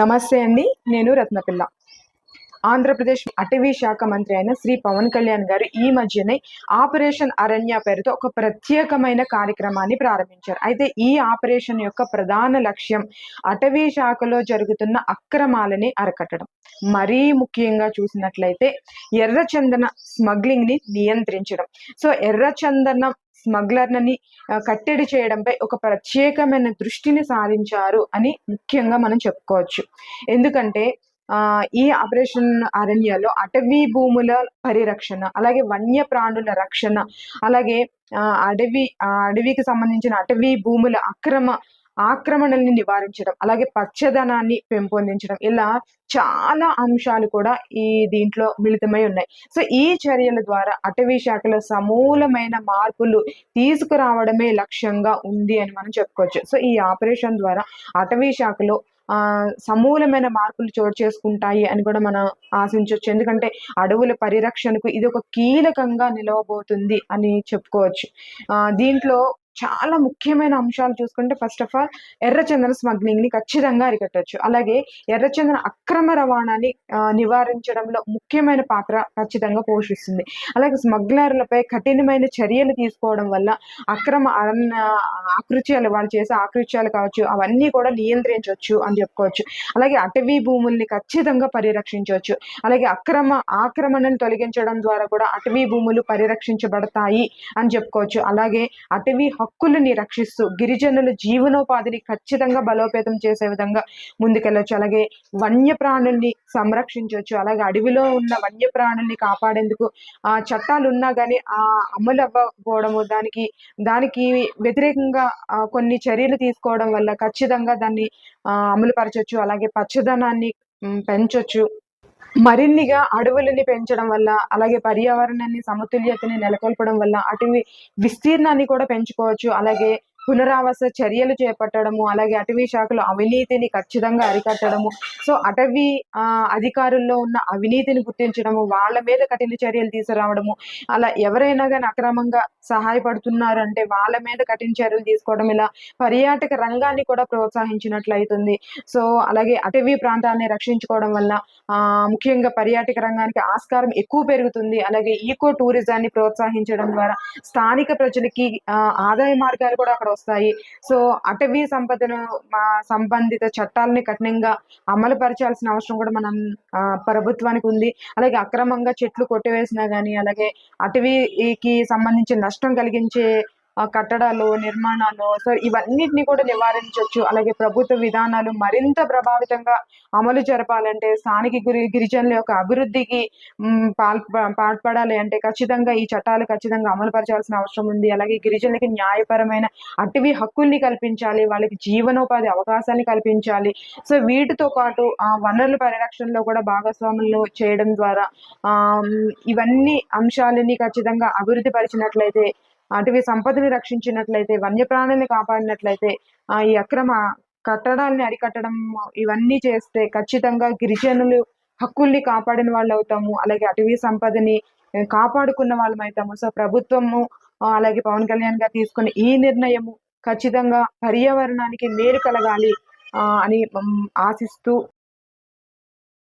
నమస్తే అండి నేను రత్నపిల్ల. ఆంధ్రప్రదేశ్ అటవీ శాఖ మంత్రి అయిన శ్రీ పవన్ కళ్యాణ్ గారు ఈ మధ్యనే ఆపరేషన్ అరణ్య పేరుతో ఒక ప్రత్యేకమైన కార్యక్రమాన్ని ప్రారంభించారు. అయితే ఈ ఆపరేషన్ యొక్క ప్రధాన లక్ష్యం అటవీ శాఖలో జరుగుతున్న అక్రమాలని అరకట్టడం. మరీ ముఖ్యంగా చూసినట్లయితే ఎర్రచందన స్మగ్లింగ్ని నియంత్రించడం. సో ఎర్రచందనం స్మగ్లర్లని కట్టడి చేయడంపై ఒక ప్రత్యేకమైన దృష్టిని సాధించారు అని ముఖ్యంగా మనం చెప్పుకోవచ్చు. ఎందుకంటే ఆ ఈ ఆపరేషన్ అరణ్యలో అటవీ భూముల పరిరక్షణ అలాగే వన్యప్రాణుల రక్షణ అలాగే ఆ, అడవి అడవికి సంబంధించిన అటవీ భూముల అక్రమ ఆక్రమణల్ని నివారించడం అలాగే పచ్చదనాన్ని పెంపొందించడం ఇలా చాలా అంశాలు కూడా ఈ దీంట్లో మిళితమై ఉన్నాయి. సో ఈ చర్యల ద్వారా అటవీ శాఖలో సమూలమైన మార్పులు తీసుకురావడమే లక్ష్యంగా ఉంది అని మనం చెప్పుకోవచ్చు. సో ఈ ఆపరేషన్ ద్వారా అటవీ శాఖలో ఆ సమూలమైన మార్పులు చోటు చేసుకుంటాయి అని కూడా మనం ఆశించవచ్చు ఎందుకంటే అడవుల పరిరక్షణకు ఇది ఒక కీలకంగా నిలవబోతుంది అని చెప్పుకోవచ్చు. దీంట్లో చాలా ముఖ్యమైన అంశాలు చూసుకుంటే ఫస్ట్ ఆఫ్ ఆల్ ఎర్రచందన స్మగ్లింగ్ని ఖచ్చితంగా అరికట్టచ్చు. అలాగే ఎర్రచందన అక్రమ రవాణాని నివారించడంలో ముఖ్యమైన పాత్ర ఖచ్చితంగా పోషిస్తుంది. అలాగే స్మగ్లర్లపై కఠినమైన చర్యలు తీసుకోవడం వల్ల అక్రమ అరణ్య ఆకృత్యాలు వాళ్ళు చేసే ఆకృత్యాలు కావచ్చు అవన్నీ కూడా నియంత్రించవచ్చు అని చెప్పుకోవచ్చు. అలాగే అటవీ భూముల్ని ఖచ్చితంగా పరిరక్షించవచ్చు. అలాగే అక్రమ ఆక్రమణను తొలగించడం ద్వారా కూడా అటవీ భూములు పరిరక్షించబడతాయి అని చెప్పుకోవచ్చు. అలాగే అటవీ హక్కులని రక్షిస్తూ గిరిజనుల జీవనోపాధిని ఖచ్చితంగా బలోపేతం చేసే విధంగా ముందుకెళ్ళొచ్చు. అలాగే వన్యప్రాణుల్ని సంరక్షించవచ్చు. అలాగే అడవిలో ఉన్న వన్యప్రాణుల్ని కాపాడేందుకు ఆ చట్టాలు ఉన్నా కానీ ఆ అమలు అవ్వకపోవడము దానికి దానికి వ్యతిరేకంగా ఆ, కొన్ని చర్యలు తీసుకోవడం వల్ల ఖచ్చితంగా దాన్ని ఆ, అమలు పరచవచ్చు అలాగే పచ్చదనాన్ని పెంచవచ్చు పెంచొచ్చు. మరిన్నిగా అడవులని పెంచడం వల్ల అలాగే పర్యావరణాన్ని సమతుల్యతని నెలకొల్పడం వల్ల అటు విస్తీర్ణాన్ని కూడా పెంచుకోవచ్చు. అలాగే పునరావాస చర్యలు చేపట్టడము అలాగే అటవీ శాఖలో అవినీతిని ఖచ్చితంగా అరికట్టడము. సో అటవీ ఆ, అధికారుల్లో ఉన్న అవినీతిని గుర్తించడము వాళ్ళ మీద కఠిన చర్యలు తీసుకురావడము అలా ఎవరైనా కానీ అక్రమంగా సహాయపడుతున్నారు అంటే వాళ్ళ మీద కఠిన చర్యలు తీసుకోవడం ఇలా పర్యాటక రంగాన్ని కూడా ప్రోత్సహించినట్లయితుంది. సో అలాగే అటవీ ప్రాంతాన్ని రక్షించుకోవడం వల్ల ముఖ్యంగా పర్యాటక రంగానికి ఆస్కారం ఎక్కువ పెరుగుతుంది. అలాగే ఈకో టూరిజాన్ని ప్రోత్సహించడం ద్వారా స్థానిక ప్రజలకి ఆ, ఆదాయ మార్గాలు కూడా అక్కడ వస్తాయి. సో అటవీ సంపదను మా సంబంధిత చట్టాలని కఠినంగా అమలు పరచాల్సిన అవసరం కూడా మనం ఆ, ప్రభుత్వానికి ఉంది. అలాగే అక్రమంగా చెట్లు కొట్టివేసినా కానీ అలాగే అటవీకి సంబంధించి నష్టం కలిగించే కట్టడాలు నిర్మాణాలు సో ఇవన్నిటిని కూడా నివారించవచ్చు అలాగే ప్రభుత్వ విధానాలు మరింత ప్రభావితంగా అమలు జరపాలంటే స్థానిక గురి గిరిజనుల యొక్క అభివృద్ధికి పాల్ పాల్పడాలి అంటే ఖచ్చితంగా ఈ చట్టాలు ఖచ్చితంగా అమలుపరచాల్సిన అవసరం ఉంది. అలాగే గిరిజనులకి న్యాయపరమైన అటవీ హక్కుల్ని కల్పించాలి వాళ్ళకి జీవనోపాధి అవకాశాన్ని కల్పించాలి. సో వీటితో పాటు ఆ వనరుల పరిరక్షణలో కూడా భాగస్వాములు చేయడం ద్వారా ఆ ఇవన్నీ అంశాలని ఖచ్చితంగా అభివృద్ధి పరిచినట్లయితే అటవీ సంపదని రక్షించినట్లయితే వన్యప్రాణుల్ని కాపాడినట్లయితే ఆ ఈ అక్రమ కట్టడాలని అరికట్టడం ఇవన్నీ చేస్తే ఖచ్చితంగా గిరిజనులు హక్కుల్ని కాపాడిన వాళ్ళు అవుతాము అలాగే అటవీ సంపదని కాపాడుకున్న వాళ్ళం అవుతాము సో ప్రభుత్వము అలాగే పవన్ కళ్యాణ్ గారు తీసుకున్న ఈ నిర్ణయము ఖచ్చితంగా పర్యావరణానికి మేలు కలగాలి ఆ, అని ఆశిస్తూ